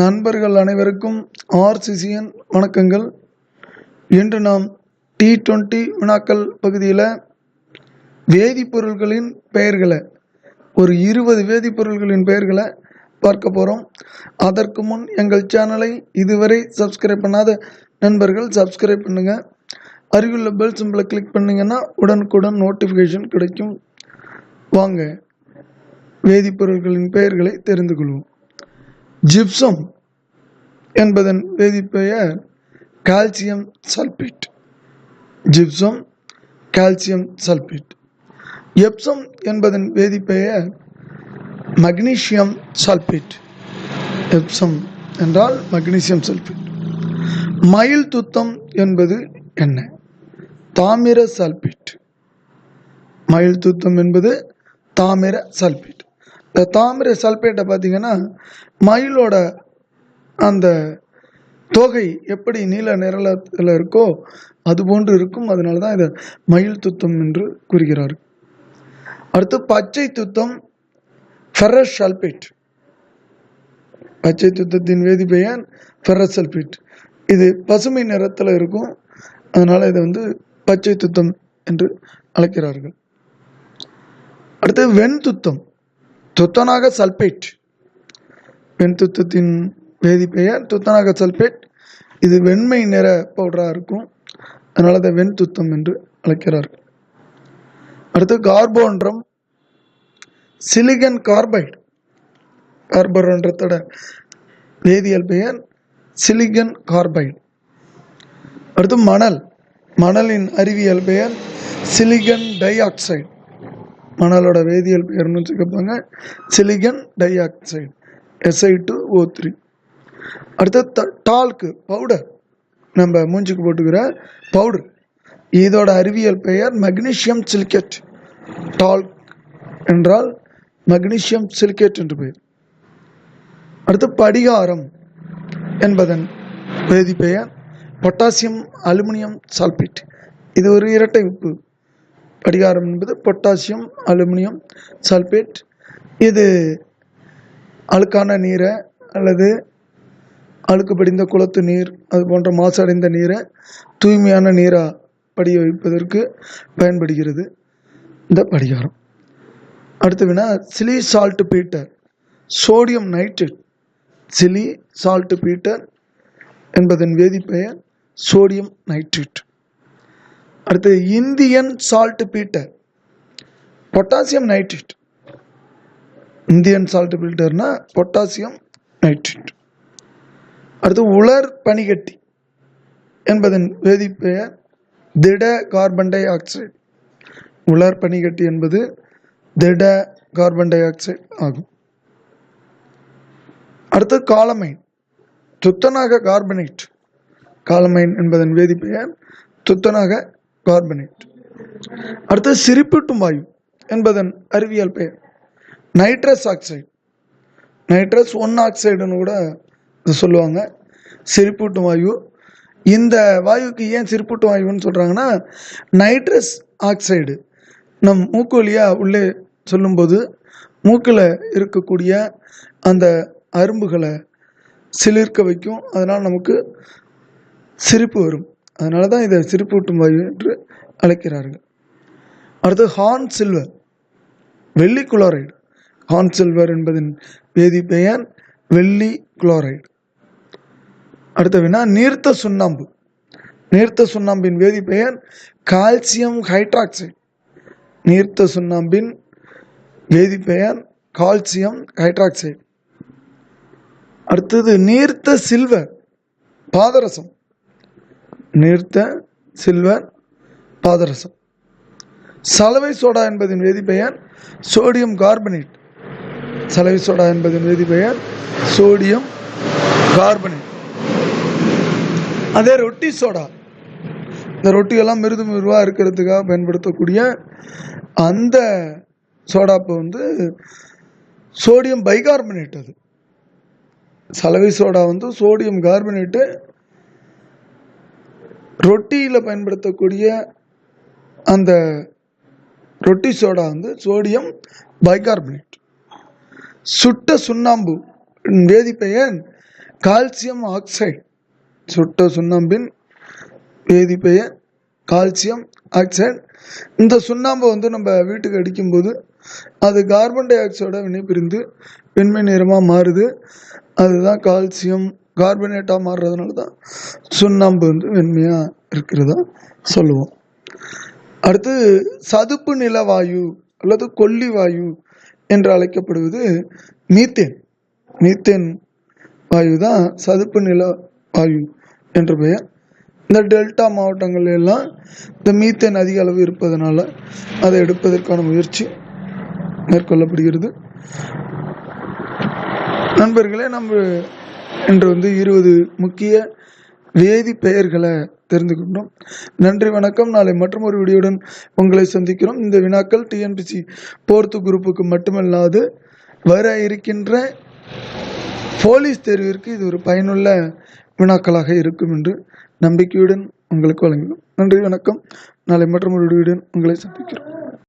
நண்பர்கள் அனைவருக்கும் ஆர்சிசிஎன் வணக்கங்கள். இன்று நாம் டி டுவெண்ட்டி வினாக்கள் பகுதியில் வேதிப்பொருட்களின் பெயர்களை ஒரு இருபது வேதிப்பொருட்களின் பெயர்களை பார்க்க போகிறோம் அதற்கு முன் எங்கள் சேனலை இதுவரை சப்ஸ்கிரைப் பண்ணாத நண்பர்கள் சப்ஸ்கிரைப் பண்ணுங்கள் அருகிலுள்ள பெல் சிம்பிளை கிளிக் பண்ணிங்கன்னா உடனுக்குடன் நோட்டிஃபிகேஷன் கிடைக்கும். வாங்க வேதிப்பொருட்களின் பெயர்களை தெரிந்து கொள்வோம். ஜிப்சம் என்பதன் வேதிப்பெயர் calcium sulphate gypsum calcium sulphate Epsom என்பதன் வேதிப்பெயர் மக்னீசியம் சல்பேட் எப்சம் என்றால் மக்னீசியம் சல்பேட் மயில் துத்தம் என்பது என்ன? தாமிர சல்பேட் மயில் துத்தம் என்பது தாமிர சல்பேட் இந்த தாமிர சல்பேட்டை பார்த்தீங்கன்னா மயிலோட அந்த தொகை எப்படி நீல நிறத்தில் இருக்கோ அது போன்று இருக்கும். அதனால தான் இதை மயில் துத்தம் என்று கூறுகிறார். அடுத்து பச்சை துத்தம் ஃபெரஸ் சல்பேட். பச்சை துத்தத்தின் வேதிப்பெயர் ஃபெரஸ் சல்பேட். இது பசுமை நிறத்தில் இருக்கும். அதனால் இதை வந்து பச்சை துத்தம் என்று அழைக்கிறார்கள். அடுத்து வெண்துத்தம் துத்தநாக சல்பேட். வெண்துத்தத்தின் வேதிப்பெயர் துத்தநாக சல்பேட். இது வெண்மை நிற பவுடராக இருக்கும். அதனால் அதை வெண்துத்தம் என்று அழைக்கிறார்கள் அடுத்து கார்போன்றம். Silicon carbide. கார்போன்றத்தோட வேதியியல் பெயர் சிலிகன் கார்பைடு. அடுத்து மணல். மணலின் அறிவியல் பெயர் சிலிகன் டை ஆக்சைடு. மணலோட வேதியியல் பெயர்னு வச்சுக்கப்பாங்க silicon dioxide S I two O three அடுத்து த டால்க்கு பவுடர் நம்ம மூஞ்சுக்கு போட்டுக்கிற பவுடர் இதோட அறிவியல் பெயர் மக்னீஷியம் சிலிக்கேட் டால்க் என்றால் மக்னீசியம் சிலிக்கேட் என்று பெயர். அடுத்து படிகாரம் என்பதன் வேதிப்பெயர் பொட்டாசியம் அலுமினியம் சால்பேட் இது ஒரு இரட்டை உப்பு. படிகாரம் என்பது பொட்டாசியம் அலுமினியம் சல்பேட். இது அழுக்கான நீரை அல்லது அழுக்கு படிந்த குளத்து நீர் அது போன்ற மாசடைந்த நீரை தூய்மையான நீராக படிய வைப்பதற்கு பயன்படுகிறது இந்த படிகாரம். அடுத்து வினா Chile saltpetre sodium nitrate Chile saltpetre என்பதன் வேதிப்பெயர் சோடியம் நைட்ரேட் அடுத்து Indian saltpetre potassium nitrate Indian salt பீட்டர்னா பொட்டாசியம் நைட்ரேட் அடுத்து உலர் பனிகட்டி என்பதன் வேதிப்பெயர் திட கார்பன் டை ஆக்சைடு உலர் பனிகட்டி என்பது திட கார்பன் டை ஆக்சைடு ஆகும். அடுத்து காலமைன் துத்தநாக கார்பனேட் காலமைன் என்பதன் வேதிப்பெயர் துத்தநாக கார்பனேட். அடுத்து சிரிப்பூட்டும் வாயு என்பதன் அறிவியல் பெயர். Nitrous oxide. நைட்ரஸ் ஒன் ஆக்சைடுன்னு கூட இது சொல்லுவாங்க. சிரிப்பூட்டும் வாயு. இந்த வாயுக்கு ஏன் சிரிப்பூட்டும் வாயுன்னு சொல்கிறாங்கன்னா நைட்ரஸ் ஆக்சைடு. நம் மூக்கு வழியாக உள்ளே சொல்லும்போது மூக்கில் இருக்கக்கூடிய அந்த அரும்புகளை சிலிர்க்க வைக்கும். அதனால் நமக்கு சிரிப்பு வரும். அதனால தான் இதை சிரிப்பூட்டும் வாயு என்று அழைக்கிறார்கள். அடுத்து ஹார்ன் சில்வர் வெள்ளி குளோரைடு. ஹார்ன் சில்வர் என்பதன் வேதிப்பெயர் வெள்ளி குளோரைடு. அடுத்த வினா நீர்த்த சுண்ணாம்பு. நீர்த்த சுண்ணாம்பின் வேதிப்பெயர் கால்சியம் ஹைட்ராக்சைடு. நீர்த்த சுண்ணாம்பின் வேதிப்பெயர் கால்சியம் ஹைட்ராக்சைடு. அடுத்தது நீர்த்த சில்வர் பாதரசம். நீர்த்த சில்வர் பாதரசம். சலவை சோடா என்பதின் வேதிப்பெயர் சோடியம் கார்பனேட். சலவை சோடா என்பதின் வேதிப்பெயர் சோடியம் கார்பனேட். அதே ரொட்டி சோடா. இந்த ரொட்டியெல்லாம் மிருது மிருவாக இருக்கிறதுக்காக பயன்படுத்தக்கூடிய அந்த சோடாப்பு வந்து சோடியம் பைகார்பனேட் அது. சலவை சோடா வந்து சோடியம் கார்பனேட்டு ரொட்டியில் பயன்படுத்தக்கூடிய அந்த ரொட்டி சோடா வந்து சோடியம் பைகார்பனேட் சுட்ட சுண்ணாம்பு வேதிப்பெயர் கால்சியம் ஆக்சைடு. சுட்ட சுண்ணாம்பின் வேதிப்பெயர் கால்சியம் ஆக்சைடு. இந்த சுண்ணாம்பை வந்து நம்ம வீட்டுக்கு அடிக்கும்போது அது கார்பன் டை ஆக்சைடோட வினைபிரிந்து வெண்மை நிறமாக மாறுது. அதுதான் கால்சியம் கார்பனேட்டாக மாறுறதுனால தான் சுண்ணாம்பு வந்து வெண்மையாக இருக்கிறதா சொல்லுவோம். அடுத்து சதுப்பு நில வாயு அல்லது கொல்லி வாயு என்று அழைக்கப்படுவது மீத்தேன். மீத்தேன் வாயு தான் சதுப்பு நில வாயு என்ற பெயர். இந்த டெல்டா மாவட்டங்கள் எல்லாம் இந்த மீத்தேன் அதிக அளவு இருப்பதனால அதை எடுப்பதற்கான முயற்சி மேற்கொள்ளப்படுகிறது. நண்பர்களே நம்ம இன்று வந்து இருபது முக்கிய வேதி பெயர்களை தெரிந்து கொண்டோம். நன்றி வணக்கம். நாளை மற்றும் ஒரு வீடியோடன் உங்களை சந்திக்கிறோம். இந்த வினாக்கள் டிஎன்பிசி போர்த்து குரூப்புக்கு மட்டுமல்லாது வர இருக்கின்ற போலீஸ் தேர்விற்கு இது ஒரு பயனுள்ள வினாக்களாக இருக்கும் என்று நம்பிக்கையுடன் உங்களுக்கு வழங்கினோம் நன்றி வணக்கம். நாளை மற்றும் ஒரு வீடியோடன் உங்களை சந்திக்கிறோம்.